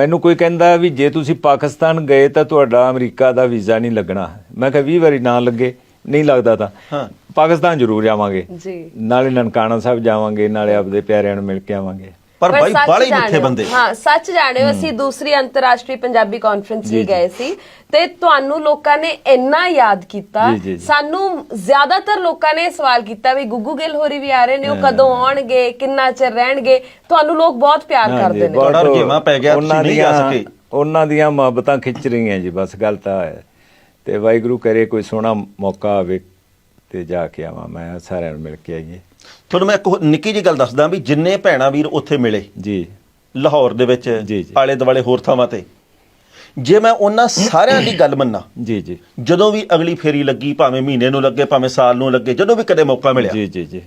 ਮੈਨੂੰ ਕੋਈ ਕਹਿੰਦਾ ਵੀ ਜੇ ਤੁਸੀਂ ਪਾਕਿਸਤਾਨ ਗਏ ਤਾਂ ਤੁਹਾਡਾ ਅਮਰੀਕਾ ਦਾ ਵੀਜ਼ਾ ਨਹੀਂ ਲੱਗਣਾ। ਮੈਂ ਕਿਹਾ 20 ਵਾਰੀ ਨਾ ਲੱਗੇ ਨਹੀਂ ਲੱਗਦਾ ਤਾਂ। ਹਾਂ। ਪਾਕਿਸਤਾਨ ਜ਼ਰੂਰ ਜਾਵਾਂਗੇ। ਜੀ। ਨਾਲੇ ਨਨਕਾਣਾ ਸਾਹਿਬ ਜਾਵਾਂਗੇ ਨਾਲੇ ਆਪਦੇ ਪਿਆਰਿਆਂ ਨੂੰ ਮਿਲ ਕੇ ਆਵਾਂਗੇ। ਪਰ ਬਾਈ ਸੱਚ ਬਾਲੇ ਮਿੱਠੇ ਜਾਣਿਓ। ਬੰਦੇ। ਹਾਂ ਸੱਚ ਜਾਣਿਓ ਅਸੀਂ ਦੂਸਰੀ ਅੰਤਰਰਾਸ਼ਟਰੀ ਪੰਜਾਬੀ ਕਾਨਫਰੰਸ ਲਈ ਗਏ ਸੀ ਤੇ ਤੁਹਾਨੂੰ ਲੋਕਾਂ ਨੇ ਇੰਨਾ ਯਾਦ ਕੀਤਾ। ਜੀ, ਜੀ, ਜੀ। ਸਾਨੂੰ ਜ਼ਿਆਦਾਤਰ ਲੋਕਾਂ ਨੇ ਇਹ ਸਵਾਲ ਕੀਤਾ ਵੀ ਗੁੱਗੂ ਗਿੱਲ ਹੋਰੀ ਵੀ ਆ ਰਹੇ ਨੇ ਉਹ ਕਦੋਂ ਆਉਣਗੇ ਕਿੰਨਾ ਚਿਰ ਰਹਿਣਗੇ? ਤੁਹਾਨੂੰ ਲੋਕ ਬਹੁਤ ਪਿਆਰ ਕਰਦੇ ਨੇ। ਬਹੁਤ ਤੁਹਾਡਾ ਰੁਝੇਵਾਂ ਪੈ ਗਿਆ, ਤੁਸੀਂ ਉਹਨਾਂ ਨਹੀਂ ਜਾ ਦੀਆਂ- ਸਕੇ। ਉਹਨਾਂ ਦੀਆਂ ਮੁਹੱਬਤਾਂ ਖਿੱਚ ਰਹੀਆਂ ਜੀ ਬਸ ਗੱਲ ਤਾਂ ਹੈ। ਤੇ ਵਾਹਿਗੁਰੂ ਕਰੇ ਕੋਈ ਸੋਹਣਾ ਮੌਕਾ ਆਵੇ ਤੇ ਜਾ ਕੇ ਆਵਾਂ ਮੈਂ ਸਾਰਿਆਂ ਨੂੰ ਮਿਲ ਕੇ ਆਈਏ। ਤੁਹਾਨੂੰ ਮੈਂ ਇੱਕ ਹੋਰ ਨਿੱਕੀ ਜੀ ਗੱਲ ਦੱਸਦਾ ਵੀ ਜਿੰਨੇ ਭੈਣਾ ਵੀਰ ਉੱਥੇ ਮਿਲੇ ਜੀ। ਲਾਹੌਰ ਦੇ ਵਿੱਚ ਜੀ, ਜੀ। ਆਲੇ ਦੁਆਲੇ ਹੋਰ ਥਾਵਾਂ ਤੇ ਜੇ ਮੈਂ ਉਹਨਾਂ ਸਾਰਿਆਂ ਦੀ ਗੱਲ ਮੰਨਾਂ ਜੀ ਜੀ। ਜਦੋਂ ਵੀ ਅਗਲੀ ਫੇਰੀ ਲੱਗੀ ਭਾਵੇਂ ਮਹੀਨੇ ਨੂੰ ਲੱਗੇ ਭਾਵੇਂ ਸਾਲ ਨੂੰ ਲੱਗੇ ਜਦੋਂ ਵੀ ਕਦੇ ਮੌਕਾ ਮਿਲਿਆ ਜੀ ਜੀ ਜੀ।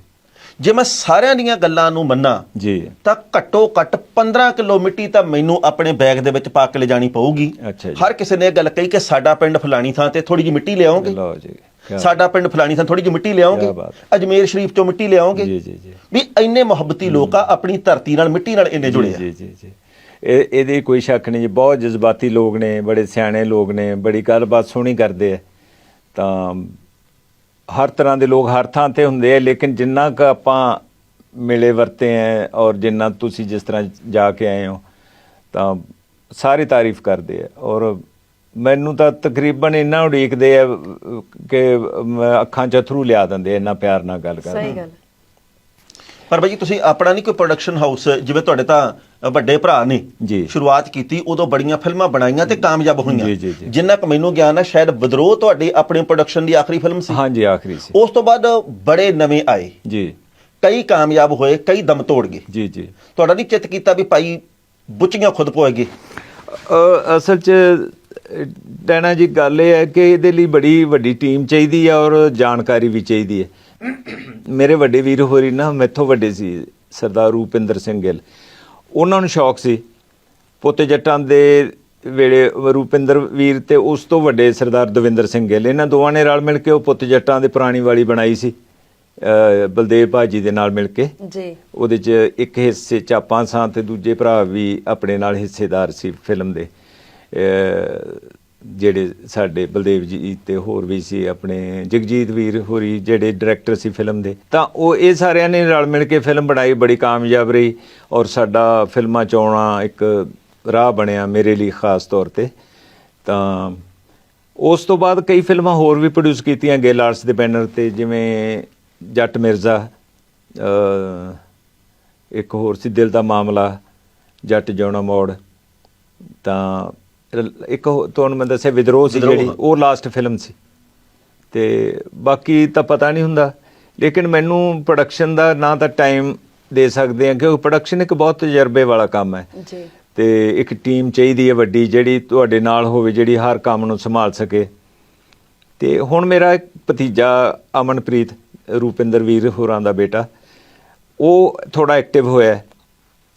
ਜੇ ਮੈਂ ਸਾਰਿਆਂ ਦੀਆਂ ਗੱਲਾਂ ਨੂੰ ਮੰਨਾਂ ਜੀ। ਤਾਂ ਘੱਟੋ ਘੱਟ 15 ਕਿਲੋ ਮਿੱਟੀ ਤਾਂ ਮੈਨੂੰ ਆਪਣੇ ਬੈਗ ਦੇ ਵਿੱਚ ਪਾ ਕੇ ਲਿਜਾਣੀ ਪਊਗੀ। ਅੱਛਾ ਜੀ। ਹਰ ਕਿਸੇ ਨੇ ਇਹ ਗੱਲ ਕਹੀ ਕਿ ਸਾਡਾ ਪਿੰਡ ਫਲਾਣੀ ਥਾਂ ਤੇ ਥੋੜੀ ਜਿਹੀ ਮਿੱਟੀ ਲਿਆਓਗੇ। ਲਓ ਜੀ। ਸਾਡਾ ਪਿੰਡ ਫਲਾਣੀ ਥਾਂ ਥੋੜੀ ਜਿਹੀ ਮਿੱਟੀ ਲਿਆਓਗੇ। ਅਜਮੇਰ ਸ਼ਰੀਫ ਚੋਂ ਮਿੱਟੀ ਲਿਆਓਗੇ ਜੀ, ਜੀ, ਜੀ। ਵੀ ਇੰਨੇ ਮੁਹੱਬਤੀ ਲੋਕ ਆ ਆਪਣੀ ਧਰਤੀ ਨਾਲ ਮਿੱਟੀ ਨਾਲ ਇੰਨੇ ਜੁੜੇ ਆ ਜੀ ਜੀ ਜੀ ਇਹ ਇਹਦੇ ਕੋਈ ਸ਼ੱਕ ਨਹੀਂ ਜੀ ਬਹੁਤ ਜਜ਼ਬਾਤੀ ਲੋਕ ਨੇ ਬੜੇ ਸਿਆਣੇ ਲੋਕ ਨੇ ਬੜੀ ਗੱਲਬਾਤ ਸੋਹਣੀ ਕਰਦੇ ਆ ਤਾਂ ਹਰ ਤਰ੍ਹਾਂ ਦੇ ਲੋਕ ਹਰ ਥਾਂ ਤੇ ਹੁੰਦੇ ਆ ਲੇਕਿਨ ਜਿੰਨਾ ਕ ਆਪਾਂ ਮਿਲੇ ਵਰਤੇ ਆ ਔਰ ਜਿੰਨਾ ਤੁਸੀਂ ਜਿਸ ਤਰ੍ਹਾਂ ਜਾ ਕੇ ਆਏ ਹੋ ਤਾਂ ਸਾਰੇ ਤਾਰੀਫ ਕਰਦੇ ਆ ਔਰ ਮੈਨੂੰ ਤਾਂ ਤਕਰੀਬਨ ਇੰਨਾ ਉਡੀਕਦੇ ਆ ਕਿ ਮੈਂ ਅੱਖਾਂ 'ਚ ਅਥਰੂ ਲਿਆ ਦਿੰਦੇ ਆ ਇੰਨਾ ਪਿਆਰ ਨਾਲ ਗੱਲ ਕਰਦੇ ਸਹੀ ਗੱਲ। ਪਰ ਭਾਈ ਜੀ ਤੁਸੀਂ ਆਪਣਾ ਨਹੀਂ ਕੋਈ ਪ੍ਰੋਡਕਸ਼ਨ ਹਾਊਸ ਜਿਵੇਂ ਤੁਹਾਡੇ ਤਾਂ ਵੱਡੇ ਭਰਾ ਨੇ ਜੀ। ਸ਼ੁਰੂਆਤ ਕੀਤੀ ਉਦੋਂ ਬੜੀਆਂ ਫਿਲਮਾਂ ਬਣਾਈਆਂ ਤੇ ਕਾਮਯਾਬ ਹੋਈਆਂ। ਜੀ, ਜੀ, ਜੀ। ਜਿੰਨਾ ਕੁ ਮੈਨੂੰ ਗਿਆਨ ਹੈ ਸ਼ਾਇਦ ਵਿਦਰੋਹ ਤੁਹਾਡੀ ਆਪਣੇ ਪ੍ਰੋਡਕਸ਼ਨ ਦੀ ਆਖਰੀ ਫਿਲਮ ਸੀ। ਹਾਂਜੀ ਆਖਰੀ ਸੀ। ਉਸ ਤੋਂ ਬਾਅਦ ਬੜੇ ਨਵੇਂ ਆਏ। ਜੀ। ਕਈ ਕਾਮਯਾਬ ਹੋਏ ਕਈ ਦਮ ਤੋੜ ਗਏ। ਜੀ ਜੀ। ਤੁਹਾਡਾ ਨਹੀਂ ਚਿੱਤ ਕੀਤਾ ਵੀ ਭਾਈ ਬੁੱਚੀਆਂ ਖੁਦ ਪੋਏਗੇ? ਅ, ਅਸਲ 'ਚ ਡੈਣਾ ਜੀ ਗੱਲ ਇਹ ਹੈ ਕਿ ਇਹਦੇ ਲਈ ਬੜੀ ਵੱਡੀ ਟੀਮ ਚਾਹੀਦੀ ਹੈ ਔਰ ਜਾਣਕਾਰੀ ਵੀ ਚਾਹੀਦੀ ਹੈ। ਮੇਰੇ ਵੱਡੇ ਵੀਰ ਹੋਰੀ ਨਾ ਮੈਥੋਂ ਵੱਡੇ ਸੀ ਸਰਦਾਰ ਰੂਪਿੰਦਰ ਸਿੰਘ ਗਿੱਲ। ਉਹਨਾਂ ਨੂੰ ਸ਼ੌਕ ਸੀ। ਪੋਤੇ ਜੱਟਾਂ ਦੇ ਵੇਲੇ ਰੂਪਿੰਦਰ ਵੀਰ ਤੇ ਉਸ ਤੋਂ ਵੱਡੇ ਸਰਦਾਰ ਦਵਿੰਦਰ ਸਿੰਘ ਗਿੱਲ। ਇਹਨਾਂ ਦੋਵਾਂ ਨੇ ਰਲ ਮਿਲ ਕੇ ਉਹ ਪੁੱਤ ਜੱਟਾਂ ਦੇ ਪੁਰਾਣੀ ਵਾਲੀ ਬਣਾਈ ਸੀ ਬਲਦੇਵ ਭਾਜੀ ਦੇ ਨਾਲ ਮਿਲ ਕੇ। ਜੀ। ਉਹਦੇ ਚ ਇੱਕ ਹਿੱਸੇ ਚ ਆਪਾਂ ਸਾਂ ਤੇ ਦੂਜੇ ਭਰਾ ਵੀ ਆਪਣੇ ਨਾਲ ਹਿੱਸੇਦਾਰ ਸੀ ਫਿਲਮ ਦੇ। ਜਿਹੜੇ ਸਾਡੇ ਬਲਦੇਵ ਜੀ ਤੇ ਹੋਰ ਵੀ ਸੀ ਆਪਣੇ ਜਗਜੀਤ ਵੀਰ ਹੋਰੀ ਜਿਹੜੇ ਡਾਇਰੈਕਟਰ ਸੀ ਫਿਲਮ ਦੇ, ਤਾਂ ਉਹ ਇਹ ਸਾਰਿਆਂ ਨੇ ਰਲ ਮਿਲ ਕੇ ਫਿਲਮ ਬਣਾਈ, ਬੜੀ ਕਾਮਯਾਬ ਰਹੀ ਔਰ ਸਾਡਾ ਫਿਲਮਾਂ ਚ ਆਉਣਾ ਇੱਕ ਰਾਹ ਬਣਿਆ ਮੇਰੇ ਲਈ ਖਾਸ ਤੌਰ ਤੇ। ਤਾਂ ਉਸ ਤੋਂ ਬਾਅਦ ਕਈ ਫਿਲਮਾਂ ਹੋਰ ਵੀ ਪ੍ਰੋਡਿਊਸ ਕੀਤੀਆਂ, ਗਿੱਲ ਆਰਟਸ ਦੇ ਬੈਨਰ ਤੇ ਜਿਵੇਂ ਜੱਟ ਮਿਰਜ਼ਾ ਇੱਕ ਹੋਰ ਸੀ ਦਿਲ ਦਾ ਮਾਮਲਾ, ਜੱਟ ਜਿਉਣਾ ਮੋੜ, ਤਾਂ ਇੱਕ ਤੁਹਾਨੂੰ ਮੈਂ ਦੱਸਿਆ ਵਿਦਰੋਹ ਸੀ। ਜਿਹੜੀ ਉਹ ਲਾਸਟ ਫਿਲਮ ਸੀ। ਤੇ ਬਾਕੀ ਤਾਂ ਪਤਾ ਨਹੀਂ ਹੁੰਦਾ। ਲੇਕਿਨ ਮੈਨੂੰ ਪ੍ਰੋਡਕਸ਼ਨ ਦਾ ਨਾ ਤਾਂ ਟਾਈਮ ਦੇ ਸਕਦੇ ਆ ਕਿਉਂਕਿ ਪ੍ਰੋਡਕਸ਼ਨ ਇੱਕ ਬਹੁਤ ਤਜਰਬੇ ਵਾਲਾ ਕੰਮ ਹੈ। ਜੀ। ਤੇ ਇੱਕ ਟੀਮ ਚਾਹੀਦੀ ਹੈ ਵੱਡੀ ਜਿਹੜੀ ਤੁਹਾਡੇ ਨਾਲ ਹੋਵੇ ਜਿਹੜੀ ਹਰ ਕੰਮ ਨੂੰ ਸੰਭਾਲ ਸਕੇ। ਤੇ ਹੁਣ ਮੇਰਾ ਇੱਕ ਭਤੀਜਾ ਅਮਨਪ੍ਰੀਤ ਰੂਪਿੰਦਰ ਵੀਰ ਹੋਰਾਂ ਦਾ ਬੇਟਾ ਉਹ ਥੋੜਾ ਐਕਟਿਵ ਹੋਇਆ ਹੈ।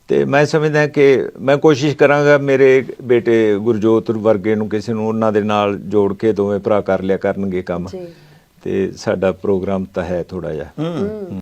ਤੇ ਮੈਂ ਸਮਝਦਾ ਕਿ ਮੈਂ ਕੋਸ਼ਿਸ਼ ਕਰਾਂਗਾ ਮੇਰੇ ਬੇਟੇ ਗੁਰਜੋਤ ਵਰਗੇ ਨੂੰ ਕਿਸੇ ਨੂੰ ਉਹਨਾਂ ਦੇ ਨਾਲ ਜੋੜ ਕੇ ਦੋਵੇਂ ਭਰਾ ਕਰ ਲਿਆ ਕਰਨਗੇ ਕੰਮ। ਤੇ ਸਾਡਾ ਪ੍ਰੋਗਰਾਮ ਤਾਂ ਹੈ ਥੋੜਾ ਜਿਹਾ।